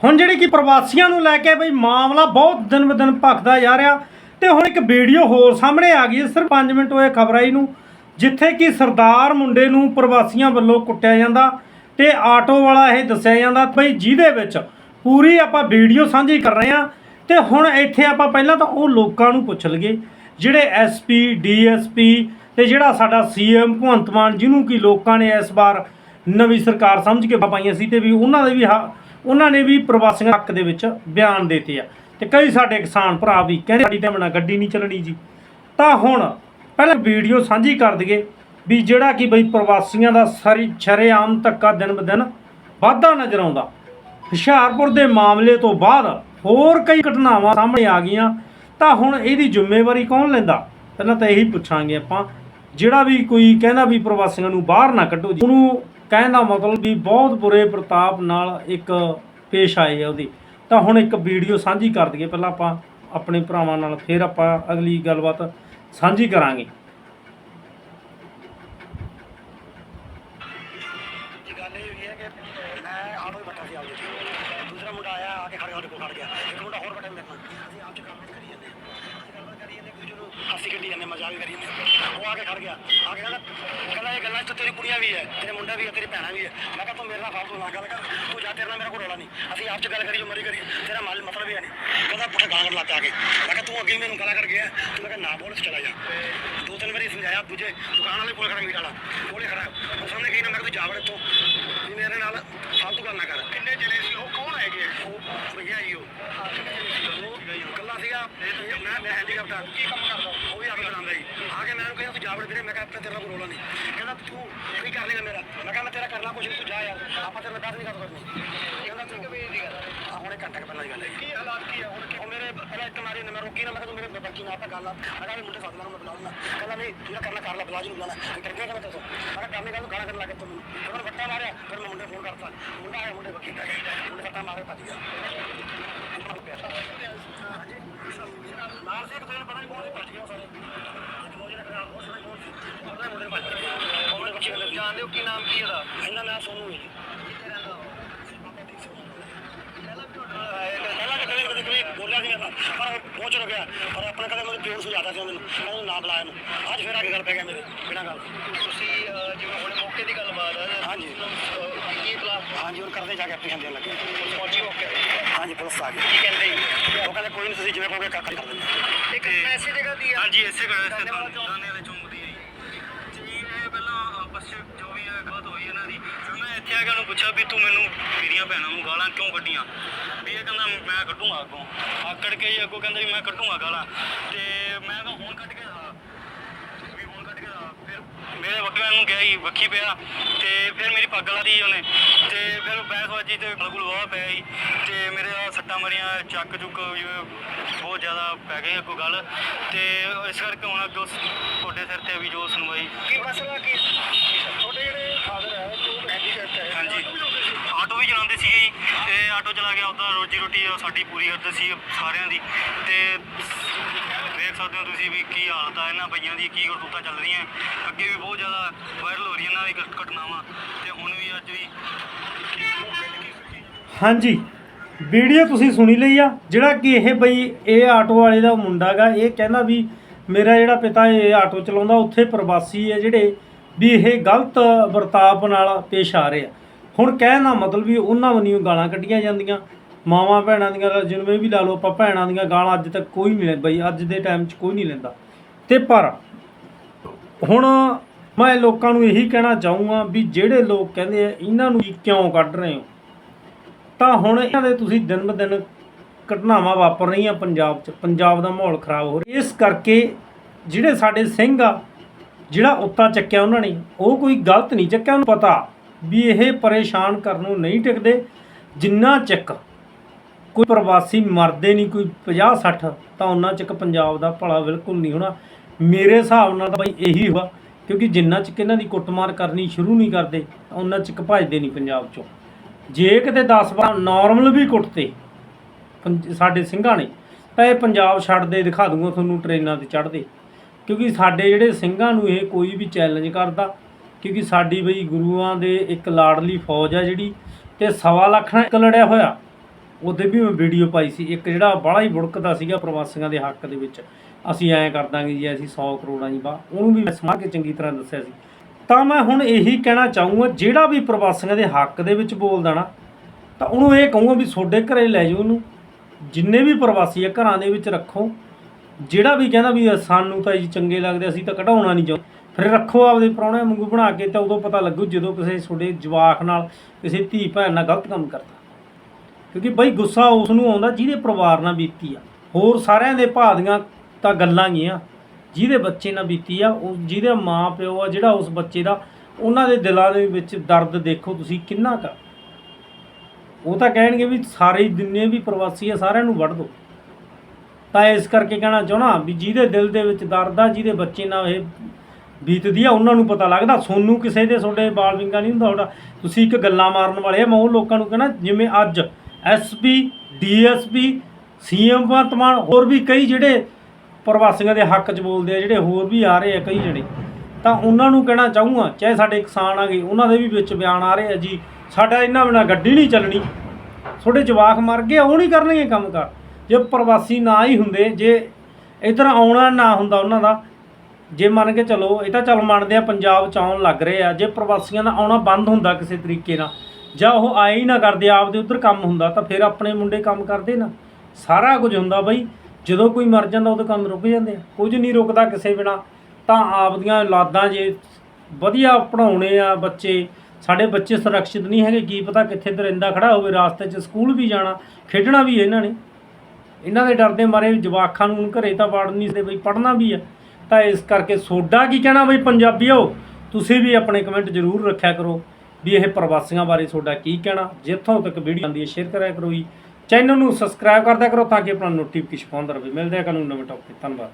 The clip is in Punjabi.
ਹੁਣ ਜਿਹੜੀ ਕਿ ਪ੍ਰਵਾਸੀਆਂ ਨੂੰ ਲੈ ਕੇ ਬਈ ਮਾਮਲਾ ਬਹੁਤ ਦਿਨ ਬ ਦਿਨ ਭਖਦਾ ਜਾ ਰਿਹਾ ਤੇ ਹੁਣ ਇੱਕ ਵੀਡੀਓ ਹੋਰ ਸਾਹਮਣੇ ਆ ਗਈ ਸਿਰਫ 5 ਮਿੰਟ ਹੋਏ ਖਬਰ ਆਈ ਨੂੰ, ਜਿੱਥੇ ਕਿ ਸਰਦਾਰ ਮੁੰਡੇ ਨੂੰ ਪ੍ਰਵਾਸੀਆਂ ਵੱਲੋਂ ਕੁੱਟਿਆ ਜਾਂਦਾ ਤੇ ਆਟੋ ਵਾਲਾ ਇਹ ਦੱਸਿਆ ਜਾਂਦਾ ਬਈ ਜਿਹਦੇ ਵਿੱਚ ਪੂਰੀ ਆਪਾਂ ਵੀਡੀਓ ਸਾਂਝੀ ਕਰ ਰਹੇ ਹਾਂ ਤੇ ਹੁਣ ਇੱਥੇ ਆਪਾਂ ਪਹਿਲਾਂ ਤਾਂ ਉਹ ਲੋਕਾਂ ਨੂੰ ਪੁੱਛ ਲਈਏ, ਜਿਹੜੇ ਐਸਪੀ ਡੀਐਸਪੀ ਤੇ ਜਿਹੜਾ ਸਾਡਾ ਸੀਐਮ ਭਗਵੰਤ ਮਾਨ ਜਿਹਨੂੰ ਕਿ ਲੋਕਾਂ ਨੇ ਇਸ ਵਾਰ ਨਵੀਂ ਸਰਕਾਰ ਸਮਝ ਕੇ ਪਾਈਆਂ ਸੀ ਤੇ ਵੀ ਉਹਨਾਂ ਦੇ ਵੀ ਹ- ਉਹਨਾਂ ਨੇ ਵੀ ਪ੍ਰਵਾਸੀਆਂ ਹੱਕ ਦੇ ਵਿੱਚ ਬਿਆਨ ਦਿੱਤੇ ਆ। ਤੇ ਕਈ ਸਾਡੇ ਕਿਸਾਨ ਭਰਾ ਵੀ ਕਹਿੰਦੇ ਸਾਡੀ ਟਾਈਮ ਨਾਲ ਗੱਡੀ ਨਹੀਂ ਚੱਲਣੀ ਜੀ। ਤਾਂ ਹੁਣ ਪਹਿਲਾਂ ਵੀਡੀਓ ਸਾਂਝੀ ਕਰ ਦਈਏ ਵੀ ਜਿਹੜਾ ਕਿ ਬਈ ਪ੍ਰਵਾਸੀਆਂ ਦਾ ਸਾਰੀ ਸ਼ਰੇਆਮ ਧੱਕਾ ਦਿਨ ਬ ਦਿਨ ਵਾਧਾ ਨਜ਼ਰ ਆਉਂਦਾ। ਹੁਸ਼ਿਆਰਪੁਰ ਦੇ ਮਾਮਲੇ ਤੋਂ ਬਾਅਦ ਹੋਰ ਕਈ ਘਟਨਾਵਾਂ ਸਾਹਮਣੇ ਆ ਗਈਆਂ। ਤਾਂ ਹੁਣ ਇਹਦੀ ਜ਼ਿੰਮੇਵਾਰੀ ਕੌਣ ਲੈਂਦਾ? ਪਹਿਲਾਂ ਤਾਂ ਇਹੀ ਪੁੱਛਾਂਗੇ ਆਪਾਂ। ਜਿਹੜਾ ਵੀ ਕੋਈ ਕਹਿੰਦਾ ਵੀ ਪ੍ਰਵਾਸੀਆਂ ਨੂੰ ਬਾਹਰ ਨਾ ਕੱਢੋ ਜੀ, ਉਹਨੂੰ ਕਹਿਣ ਦਾ ਮਤਲਬ ਵੀ ਬਹੁਤ ਬੁਰੇ ਪ੍ਰਤਾਪ ਨਾਲ ਇੱਕ ਪੇਸ਼ ਆਏ ਆ ਉਹਦੀ। ਤਾਂ ਹੁਣ ਇੱਕ ਵੀਡੀਓ ਸਾਂਝੀ ਕਰ ਦਈਏ। ਪਹਿਲਾਂ ਆਪਾਂ ਆਪਣੇ ਭਰਾਵਾਂ ਨਾਲ ਫਿਰ ਆਪਾਂ ਅਗਲੀ ਗੱਲਬਾਤ ਸਾਂਝੀ ਕਰਾਂਗੇ। ਅਸੀਂ ਆਪ ਜਾਂਦੇ। ਹਾਂ ਵੀ ਕਰੀ ਜਾਂਦੇ। ਉਹ ਆ ਕੇ ਖੜ ਗਿਆ। ਆ ਕੇ ਕਹਿੰਦਾ ਕਹਿੰਦਾ ਇਹ ਗੱਲਾਂ ਚ ਤੇਰੀ ਕੁੜੀਆਂ ਵੀ ਹੈ ਤੇਰੇ ਮੁੰਡਾ ਵੀ ਹੈ ਤੇਰੀ ਭੈਣਾਂ ਵੀ ਹੈ ਮੈਂ ਕਿਹਾ ਤੂੰ ਮੇਰੇ ਨਾਲ ਫਾਲਤੂ ਨਾ ਗੱਲ ਕਰ। ਤੂੰ ਜਾ ਤੇਰੇ ਨਾਲ ਮੇਰਾ ਕੋਈ ਰੌਲਾ ਨਹੀਂ। ਅਸੀਂ ਆਪ ਚ ਗੱਲ ਕਰੀ ਜੋ ਮਰੀ ਕਰੀ ਤੇਰਾ ਮਾਲ ਮਤਲਬ ਹੀ ਨਹੀਂ। ਕਹਿੰਦਾ ਪੁੱਠਾ ਗਾਲਾਂ ਆ ਕੇ। ਮੈਂ ਕਿਹਾ ਤੂੰ ਅੱਗੇ ਮੈਨੂੰ ਗਾਲਾਂ ਕੱਢ ਗਿਆ ਤੂੰ ਮੈਂ ਕਿਹਾ ਨਾ ਬੋਲ ਚਲਾ ਜਾ। ਦੋ ਤਿੰਨ ਵਾਰੀ ਸਮਝਾਇਆ ਦੂਜੇ ਦੁਕਾਨ ਵਾਲੇ ਕੋਲ ਖੜਾ ਮੀਟ ਵਾਲਾ। ਕੋਲੇ ਖੜਾ। ਉਹ ਸਾਹਮਣੇ ਕਹੀ ਨਾ ਮੈਂ ਕਿਹਾ ਤੂੰ ਜਾ ਵੜ ਇੱਥੋਂ। ਮੇਰੇ ਨਾਲ ਫਾਲਤੂ ਗੱਲ ਨਾ ਕਰ। ਕਿੰਨੇ ਜਣੇ ਸੀ? ਉਹ ਕੌਣ ਹੈਗੇ? ਉਹ ਭਈਆ ਜੀ ਉਹ। ਉਹ ਸੀਗਾ। ਮੈਂ ਮੈਂ ਹੈਂਡੀਕੈਪਟ ਕੀ ਕੰਮ ਕਰਦਾ ਉਹ? ਵੀ ਆਟੋ ਚਲਾਉਂਦਾ ਜੀ। ਆ ਕੇ ਮੈਂ ਉਹਨੂੰ ਕਿਹਾ, ਤੂੰ ਜਾ ਵੀਰੇ ਮੈਂ ਕਿਹਾ ਤੇਰਾ ਤੇਰੇ ਕੋਈ ਰੋਲਾ ਨਹੀਂ। ਕਹਿੰਦਾ, ਤੂੰ ਕੀ ਕਰ ਲੇਗਾ ਮੇਰਾ? ਮੈਂ ਕਿਹਾ, ਮੈਂ ਤੇਰਾ ਕਰਨਾ ਕੁਛ ਤੂੰ ਜਾ ਯਾਰ। ਆਪਾਂ ਤੇਰੇ ਨਾਲ ਨਹੀਂ ਕਰ ਕਰਨੀ ਕਹਿੰਦਾ, ਤੂੰ ਕਿਵੇਂ ਦੀ ਹੁਣੇ ਘੰਟਾ ਕੁ ਪਹਿਲਾਂ ਦੀ ਗੱਲ ਹੈ ਕੀ ਹਾਲਾਤ ਕੀ ਆ ਹੁਣ? ਕਿ- ਉਹ ਮੇਰੇ ਪਹਿਲਾਂ ਇੱਕ ਮਾਰੀ ਨੇ ਮੈਂ ਰੋਕੀ ਨਾ ਮੈਂ ਕਿਹਾ ਤੂੰ ਮੇਰੇ ਬੱਕੀ ਨਾਲ ਆਪਾਂ ਗੱਲ ਆ। ਕਿਹਾ ਵੀ ਮੁੰਡੇ ਸਾਥ ਨਾਲ ਮੈਂ ਬੁਲਾ ਲੂੰਗਾ ਕਹਿੰਦਾ ਨਹੀਂ ਜਿਹੜਾ ਕਰਨਾ ਕਰ ਲੈ ਬੁਲਾ ਜੀ ਨੂੰ ਬੁਲਾਣਾ ਮੈਂ ਕਰ ਗਿਆ ਕਹਿੰਦਾ ਤੂੰ? ਮੈਂ ਕਰਨੇ ਗੱਲ ਗਾਲਾਂ ਕਰਨ ਲੱਗੇ ਤੂੰ ਮੈਨੂੰ। ਫਿਰ ਵੱਟਾ ਮਾਰਿਆ ਫਿਰ ਮੈਂ ਮੁੰਡੇ ਫੋਨ ਕਰਤਾ। ਮੁੰਡਾ ਆਇਆ ਮੁੰਡੇ ਬੱਕੀ ਗਿਆ। ਮੁੰਡੇ ਵੱਟਾ ਮਾਰੇ ਭੱਜ ਗਿਆ। ਨਾਲ ਸੀ ਇੱਕ ਦਿਨ ਪਤਾ ਨਹੀਂ ਕੌਣ ਸੀ? ਭੱਜ ਗਿਆ ਸਾਰੇ। ਦੋ ਜਿਹੜੇ ਖੜਾ ਉਹ ਸਾਰੇ ਕੌਣ ਸੀ? ਉਹਦੇ ਮੁੰਡੇ ਭੱਜ ਗਏ। ਉਹਨੇ ਬੱਚੇ ਜਾਣਦੇ ਹੋ ਕੀ ਨਾਮ ਕੀ ਇਹਦਾ ਇਹਦਾ ਨਾਮ ਸੋਨੂ ਹੈ ਜੀ ਪਹਿਲਾਂ ਤਾਂ ਕਦੇ ਕਦੇ ਤਾਂ, ਪਰ ਪਹੁੰਚ ਰੋ ਗਿਆ ਪਰ ਆਪਣਾ ਕਦੇ ਮੇਰੇ ਪਿਓ ਨੂੰ ਸੁਝਾਤਾ ਸੀ ਮੈਨੂੰ ਮੈਂ ਉਹਨੂੰ ਨਾ ਬੁਲਾਇਆ ਨੂੰ ਅੱਜ ਫਿਰ ਆ ਕੇ ਗੱਲ ਪੈ ਗਿਆ ਮੇਰੇ। ਬਿਨਾਂ ਗੱਲ ਤੁਸੀਂ ਜਿਵੇਂ ਹੁਣ ਮੌਕੇ ਦੀ ਗੱਲਬਾਤ ਹੈ ਹਾਂਜੀ। ਕੀ ਪਲਾਨ ਹਾਂਜੀ ਹੁਣ ਕਰਦੇ ਜਾ ਕੇ ਆਪਣੀ ਦੇਣ ਲੱਗੇ। ਪਹੁੰਚੀ ਮੌਕੇ ਹਾਂਜੀ ਪੁਲਿਸ ਆ ਗਈ। ਕੀ ਕਹਿੰਦੇ? ਉਹ ਕਹਿੰਦੇ ਕੋਈ ਨਹੀਂ ਤੁਸੀਂ ਜਿਵੇਂ ਕਹੋਗੇ ਕਾਕਾ ਕਰ ਦਿੰਦੇ। ਇੱਕ ਐਸੀ ਜਗ੍ਹਾ ਦੀ ਹਾਂਜੀ ਇਸੇ ਗੱਲ ਦਾਨੇ ਵਾਲਾ ਚੌਂਕ। ਦਾਨੇ ਵਾਲੇ ਚੌਂਕ ਦੀ ਹੈ ਜੀ ਜੀ ਇਹ ਪਹਿਲਾਂ ਆਪਸ 'ਚ ਜੋ ਵੀ ਹੈ ਗਲਤ ਹੋਈ ਇਹਨਾਂ ਦੀ ਫਿਰ ਮੈਂ ਇੱਥੇ ਉਹਨੂੰ ਪੁੱਛਿਆ ਵੀ ਤੂੰ ਮੈਨੂੰ ਮੇਰੀਆਂ ਭੈਣਾਂ ਨੂੰ ਗਾਲਾਂ ਕਿਉਂ ਕੱਢੀਆਂ? ਵੀ ਇਹ ਕਹਿੰਦਾ ਮੈਂ ਕੱਢੂੰਗਾ ਅੱਗੋਂ। ਆਕੜ ਕੇ ਹੀ ਅੱਗੋਂ ਕਹਿੰਦਾ ਵੀ ਮੈਂ ਕੱਢੂੰਗਾ ਗਾਲਾਂ। ਤੇ ਮੈਂ ਤਾਂ ਹੁਣ ਕੱਢ ਕੇ ਦਿਖਾ ਵੀ ਹੁਣ ਕੱਢ ਕੇ ਦਿਖਾ ਫਿਰ ਮੇਰੇ ਵੱਕਿਆਂ ਨੂੰ ਗਿਆ ਹੀ ਵੱਖੀ ਪਿਆ। ਤੇ ਫਿਰ ਮੇਰੀ ਪੱਗ ਲਾਦੀ ਉਹਨੇ। ਤੇ ਫਿਰ ਬੈਸਵਾਜੀ ਤੇ ਗਲਗੁਲ ਵਾਹ ਪਿਆ ਜੀ। ਤੇ ਮੇਰੇ ਸੱਟਾਂ ਮਰੀਆਂ, ਚੱਕ ਚੁੱਕ ਬਹੁਤ ਜ਼ਿਆਦਾ ਪੈ ਗਈ ਅੱਗੋਂ ਗੱਲ। ਤੇ ਇਸ ਕਰਕੇ ਹੁਣ ਅੱਗੋਂ ਤੁਹਾਡੇ ਸਿਰ ਤੇ ਵੀ ਜੋ ਸੁਣਵਾਈ ਕੀ ਮਸਲਾ ਕੀ? ਤੁਹਾਡੇ ਜਿਹੜੇ ਹਾਂਜੀ। ਆਟੋ ਵੀ ਚਲਾਉਂਦੇ ਸੀਗੇ ਜੀ, ਤੇ ਆਟੋ ਚਲਾ ਕੇ ਆਪਦਾ ਰੋਜੀ ਰੋਟੀ ਸਾਡੀ ਪੂਰੀ ਕਰਦੇ ਸੀ ਸਾਰਿਆਂ ਦੀ। ਤੇ ਦੇਖ ਸਕਦੇ ਹੋ ਤੁਸੀਂ ਵੀ ਕੀ ਹਾਲਤ ਆ, ਇਹਨਾਂ ਬਈਆਂ ਦੀ ਕੀ ਕਰਤੂਤਾਂ ਚੱਲ ਰਹੀਆਂ। ਅੱਗੇ ਵੀ ਬਹੁਤ ਜ਼ਿਆਦਾ ਵਾਇਰਲ ਹੋ ਰਹੀਆਂ ਇਹਨਾਂ ਦੀ ਘਟਨਾਵਾਂ। ਤੇ ਹੁਣ ਵੀ ਅੱਜ ਵੀ ਹਾਂਜੀ। ਵੀਡੀਓ ਤੁਸੀਂ ਸੁਣੀ ਲਈ ਆ, ਜਿਹੜਾ ਕਿ ਇਹ ਬਈ, ਇਹ ਆਟੋ ਵਾਲੇ ਦਾ ਮੁੰਡਾ ਗਾ, ਇਹ ਕਹਿੰਦਾ ਵੀ ਮੇਰਾ ਜਿਹੜਾ ਪਿਤਾ ਇਹ ਆਟੋ ਚਲਾਉਂਦਾ, ਉੱਥੇ ਪ੍ਰਵਾਸੀ ਹੈ ਜਿਹੜੇ ਵੀ ਇਹ ਗਲਤ ਵਰਤਾਪ ਨਾਲ ਪੇਸ਼ ਆ ਰਹੇ ਆ। ਹੁਣ ਕਹਿਣ ਦਾ ਮਤਲਬ ਵੀ ਉਹਨਾਂ ਵੱਲੋਂ ਗਾਲਾਂ ਕੱਢੀਆਂ ਜਾਂਦੀਆਂ। ਮਾਵਾਂ ਭੈਣਾਂ ਦੀਆਂ ਜਿਵੇਂ ਵੀ ਲਾ ਲਓ, ਆਪਾਂ ਭੈਣਾਂ ਦੀਆਂ ਗਾਲਾਂ ਅੱਜ ਤੱਕ ਕੋਈ ਨਹੀਂ ਲੈਂਦਾ ਬਈ, ਅੱਜ ਦੇ ਟਾਈਮ 'ਚ ਕੋਈ ਨਹੀਂ ਲੈਂਦਾ। ਤੇ ਪਰ ਹੁਣ ਮੈਂ ਲੋਕਾਂ ਨੂੰ ਇਹੀ ਕਹਿਣਾ ਚਾਹੂੰਗਾ ਵੀ ਜਿਹੜੇ ਲੋਕ ਕਹਿੰਦੇ ਆ, ਇਹਨਾਂ ਨੂੰ ਕਿਉਂ ਕੱਢ ਰਹੇ ਹੋ? ਤਾਂ ਹੁਣ ਇਹਨਾਂ ਦੇ ਤੁਸੀਂ ਦਿਨ ਬ ਦਿਨ ਘਟਨਾਵਾਂ ਵਾਪਰ ਰਹੀਆਂ ਪੰਜਾਬ 'ਚ, ਪੰਜਾਬ ਦਾ ਮਾਹੌਲ ਖਰਾਬ ਹੋ ਰਿਹਾ। ਇਸ ਕਰਕੇ ਜਿਹੜੇ ਸਾਡੇ ਸਿੰਘ ਆ ਜਿਹੜਾ ਉੱਤਾ ਚੱਕਿਆ ਉਹਨਾਂ ਨੇ, ਉਹ ਕੋਈ ਗਲਤ ਨਹੀਂ ਚੱਕਿਆ, ਉਹਨੂੰ ਪਤਾ ਵੀ ਇਹ ਪਰੇਸ਼ਾਨ ਕਰਨ ਨੂੰ ਨਹੀਂ ਟਿਕਦੇ। ਜਿੰਨਾ ਚੱਕ ਕੋਈ ਪ੍ਰਵਾਸੀ ਮਰਦੇ ਨਹੀਂ, ਕੋਈ 50 60 ਤਾਂ ਉਹਨਾਂ ਚੱਕ ਪੰਜਾਬ ਦਾ ਭਲਾ ਬਿਲਕੁਲ ਨਹੀਂ ਹੋਣਾ। ਮੇਰੇ ਹਿਸਾਬ ਨਾਲ ਤਾਂ ਬਈ ਇਹੀ ਹੋਗਾ ਕਿਉਂਕਿ ਜਿੰਨਾ ਚੱਕ ਇਹਨਾਂ ਦੀ ਕੁੱਟਮਾਰ ਕਰਨੀ ਸ਼ੁਰੂ ਨਹੀਂ ਕਰਦੇ ਤਾਂ ਉਹਨਾਂ ਚੱਕ ਭਜਦੇ ਨਹੀਂ ਪੰਜਾਬ ਚੋਂ। ਜੇ ਕਿਤੇ 10 12 ਨਾਰਮਲ ਵੀ ਕੁੱਟਤੇ, ਪੰਜ- ਸਾਡੇ ਸਿੰਘਾਂ ਨੇ, ਤਾਂ ਇਹ ਪੰਜਾਬ ਛੱਡਦੇ ਦਿਖਾ ਦੂੰਗਾ ਤੁਹਾਨੂੰ ਟ੍ਰੇਨਾਂ ਤੇ ਚੜ੍ਹਦੇ। ਕਿਉਂਕਿ ਸਾਡੇ ਜਿਹੜੇ ਸਿੰਘਾਂ ਨੂੰ ਇਹ ਕੋਈ ਵੀ ਚੈਲੰਜ ਕਰਦਾ, ਕਿਉਂਕਿ ਸਾਡੀ ਬਈ ਗੁਰੂਆਂ ਦੇ ਇੱਕ ਲਾਡਲੀ ਫੌਜ ਆ ਜਿਹੜੀ, ਤੇ ਸਵਾ ਲੱਖ ਨਾਲ ਇੱਕ ਲੜਿਆ ਹੋਇਆ। ਉਹਦੇ ਵੀ ਮੈਂ ਵੀਡੀਓ ਪਾਈ ਸੀ, ਇੱਕ ਜਿਹੜਾ ਬਾਹਲਾ ਹੀ ਬੁੜਕਦਾ ਸੀਗਾ ਪ੍ਰਵਾਸੀਆਂ ਦੇ ਹੱਕ ਦੇ ਵਿੱਚ। ਅਸੀਂ ਐਂ ਕਰ ਦਾਂਗੇ ਜੀ, ਅਸੀਂ 100 ਕਰੋੜਾਂ ਜੀ ਬਾ, ਉਹਨੂੰ ਵੀ ਮੈਂ ਸਮਾ ਕੇ ਚੰਗੀ ਤਰ੍ਹਾਂ ਦੱਸਿਆ ਸੀ। ਤਾਂ ਮੈਂ ਹੁਣ ਇਹੀ ਕਹਿਣਾ ਚਾਹੂੰਗਾ, ਜਿਹੜਾ ਵੀ ਪ੍ਰਵਾਸੀਆਂ ਦੇ ਹੱਕ ਦੇ ਵਿੱਚ ਬੋਲਦਾ ਨਾ, ਤਾਂ ਉਹਨੂੰ ਇਹ ਕਹੂੰਗਾ ਵੀ ਤੁਹਾਡੇ ਘਰੇ ਲੈ ਜਾਓ ਉਹਨੂੰ। ਜਿੰਨੇ ਵੀ ਪ੍ਰਵਾਸੀ ਆ, ਘਰਾਂ ਦੇ ਵਿੱਚ ਰੱਖੋ। ਜਿਹੜਾ ਵੀ ਕਹਿੰਦਾ ਵੀ ਸਾਨੂੰ ਤਾਂ ਜੀ ਚੰਗੇ ਲੱਗਦੇ, ਅਸੀਂ ਤਾਂ ਕਢਾਉਣਾ ਨਹੀਂ ਚਾਹੁੰਦੇ। ਫਿਰ ਰੱਖੋ ਆਪਦੇ ਪ੍ਰਾਹੁਣੇ ਵਾਂਗੂ ਬਣਾ ਕੇ ਤਾਂ ਉਦੋਂ ਪਤਾ ਲੱਗੂ ਜਦੋਂ ਕਿਸੇ ਤੁਹਾਡੇ ਜਵਾਕ ਨਾਲ ਕਿਸੇ ਧੀ ਭੈਣ ਨਾਲ ਗਲਤ ਕੰਮ ਕਰਦਾ। ਕਿਉਂਕਿ ਬਈ ਗੁੱਸਾ ਉਸ ਨੂੰ ਆਉਂਦਾ ਜਿਹਦੇ ਪਰਿਵਾਰ ਨਾਲ ਬੀਤੀ ਆ। ਹੋਰ ਸਾਰਿਆਂ ਦੇ ਭਾਅ ਦੀਆਂ ਤਾਂ ਗੱਲਾਂ ਗੀਆਂ ਜਿਹਦੇ ਬੱਚੇ ਨਾਲ ਬੀਤੀ ਆ, ਉਹ ਜਿਹਦੇ ਮਾਂ ਪਿਓ ਆ, ਜਿਹੜਾ ਉਸ ਬੱਚੇ ਦਾ, ਉਹਨਾਂ ਦੇ ਦਿਲਾਂ ਦੇ ਵਿੱਚ ਦਰਦ ਦੇਖੋ ਤੁਸੀਂ ਕਿੰਨਾ ਕਰ ਉਹ ਤਾਂ ਕਹਿਣਗੇ ਵੀ ਸਾਰੇ ਜਿੰਨੇ ਵੀ ਪ੍ਰਵਾਸੀ ਆ, ਸਾਰਿਆਂ ਨੂੰ ਵੜ ਦਿਓ ਤਾਂ ਇਸ ਕਰਕੇ ਕਹਿਣਾ ਚਾਹਣਾ ਵੀ ਜਿਹਦੇ ਦਿਲ ਦੇ ਵਿੱਚ ਦਰਦ ਆ, ਜਿਹਦੇ ਬੱਚੇ ਨਾਲ ਇਹ ਬੀਤਦੀ ਆ, ਉਹਨਾਂ ਨੂੰ ਪਤਾ ਲੱਗਦਾ। ਸੋਨੂੰ ਕਿਸੇ ਦੇ ਤੁਹਾਡੇ ਬਾਲ ਵਿੰਗਾ ਨਹੀਂ ਹੁੰਦਾ ਤੁਹਾਡਾ। ਤੁਸੀਂ ਇੱਕ ਗੱਲਾਂ ਮਾਰਨ ਵਾਲੇ ਆ, ਮੈਂ ਉਹ ਲੋਕਾਂ ਨੂੰ ਕਹਿਣਾ, ਜਿਵੇਂ ਅੱਜ ਐਸਪੀ ਡੀਐਸਪੀ ਸੀਐਮ ਵਰਤਮਾਨ, ਹੋਰ ਵੀ ਕਈ ਜਿਹੜੇ ਪ੍ਰਵਾਸੀਆਂ ਦੇ ਹੱਕ 'ਚ ਬੋਲਦੇ ਆ, ਜਿਹੜੇ ਹੋਰ ਵੀ ਆ ਰਹੇ ਆ ਕਈ ਜਿਹੜੇ ਤਾਂ ਉਹਨਾਂ ਨੂੰ ਕਹਿਣਾ ਚਾਹੂੰਗਾ, ਚਾਹੇ ਸਾਡੇ ਕਿਸਾਨ ਆ ਗਏ, ਉਹਨਾਂ ਦੇ ਵੀ ਵਿੱਚ ਬਿਆਨ ਆ ਰਹੇ ਆ ਜੀ, ਸਾਡਾ ਇਹਨਾਂ ਬਿਨਾਂ ਗੱਡੀ ਨਹੀਂ ਚੱਲਣੀ। ਤੁਹਾਡੇ ਜਵਾਕ ਮਰ ਗਏ, ਉਹ ਨਹੀਂ ਕਰਨਗੇ ਕੰਮ ਕਰ। ਜੇ ਪ੍ਰਵਾਸੀ ਨਾ ਹੀ ਹੁੰਦੇ, ਜੇ ਇੱਧਰ ਆਉਣਾ ਨਾ ਹੁੰਦਾ ਉਹਨਾਂ ਦਾ, ਜੇ ਮੰਨ ਕੇ ਚਲੋ, ਇਹ ਤਾਂ ਚੱਲ ਮੰਨਦੇ ਆ ਪੰਜਾਬ ਚ ਆਉਣ ਲੱਗ ਰਹੇ ਆ, ਜੇ ਪ੍ਰਵਾਸੀਆਂ ਦਾ ਆਉਣਾ ਬੰਦ ਹੁੰਦਾ ਕਿਸੇ ਤਰੀਕੇ ਨਾਲ, ਜਾਂ ਉਹ ਆਏ ਹੀ ਨਾ ਕਰਦੇ, ਆਪਦੇ ਉੱਧਰ ਕੰਮ ਹੁੰਦਾ, ਤਾਂ ਫਿਰ ਆਪਣੇ ਮੁੰਡੇ ਕੰਮ ਕਰਦੇ ਨਾ। ਸਾਰਾ ਕੁਝ ਹੁੰਦਾ ਬਈ, ਜਦੋਂ ਕੋਈ ਮਰ ਜਾਂਦਾ ਉਦੋਂ ਕੰਮ ਰੁਕ ਜਾਂਦੇ ਆ। ਕੁਝ ਨਹੀਂ ਰੁਕਦਾ ਕਿਸੇ ਬਿਨਾ, ਤਾਂ ਆਪਦੀਆਂ ਔਲਾਦਾਂ ਜੇ ਵਧੀਆ ਪੜਾਉਣੇ ਆ ਬੱਚੇ, ਸਾਡੇ ਬੱਚੇ ਸੁਰੱਖਿਅਤ ਨਹੀਂ ਹੈਗੇ, ਕੀ ਪਤਾ ਕਿੱਥੇ ਦਰਿੰਦਾ ਖੜਾ ਹੋਵੇ, ਰਾਸਤੇ 'ਚ ਸਕੂਲ ਵੀ ਜਾਣਾ, ਖੇਡਣਾ ਵੀ ਇਹਨਾਂ ਨੇ। ਇਹਨਾਂ ਦੇ ਡਰਦੇ ਮਾਰੇ ਜਵਾਕਾਂ ਨੂੰ ਹੁਣ ਘਰੇ ਤਾਂ ਵੜਨ ਨਹੀਂ ਦੇ ਬਈ, ਪੜ੍ਹਨਾ ਵੀ ਆ। ਤਾਂ ਇਸ ਕਰਕੇ ਸੋਡਾ ਕੀ ਕਹਿਣਾ ਬਈ ਪੰਜਾਬੀਓ? ਤੁਸੀਂ ਵੀ ਆਪਣੇ ਕਮੈਂਟ ਜ਼ਰੂਰ ਰੱਖਿਆ ਕਰੋ ਵੀ ਇਹ ਪ੍ਰਵਾਸੀਆਂ ਬਾਰੇ ਤੁਹਾਡਾ ਕੀ ਕਹਿਣਾ। ਜਿੱਥੋਂ ਤੱਕ ਵੀਡੀਓ ਆਉਂਦੀ ਹੈ ਸ਼ੇਅਰ ਕਰਿਆ ਕਰੋ ਜੀ। ਚੈਨਲ ਨੂੰ ਸਬਸਕ੍ਰਾਈਬ ਕਰਦਿਆ ਕਰੋ ਤਾਂ ਕਿ ਆਪਣਾ ਨੋਟੀਫਿਕੇਸ਼ਨ ਪਾਉਂਦਾ ਰਹੇ। ਮਿਲਦੇ ਆ ਕੱਲ੍ਹ ਨਵੇਂ ਟੌਪਿਕ ਧੰਨਵਾਦ।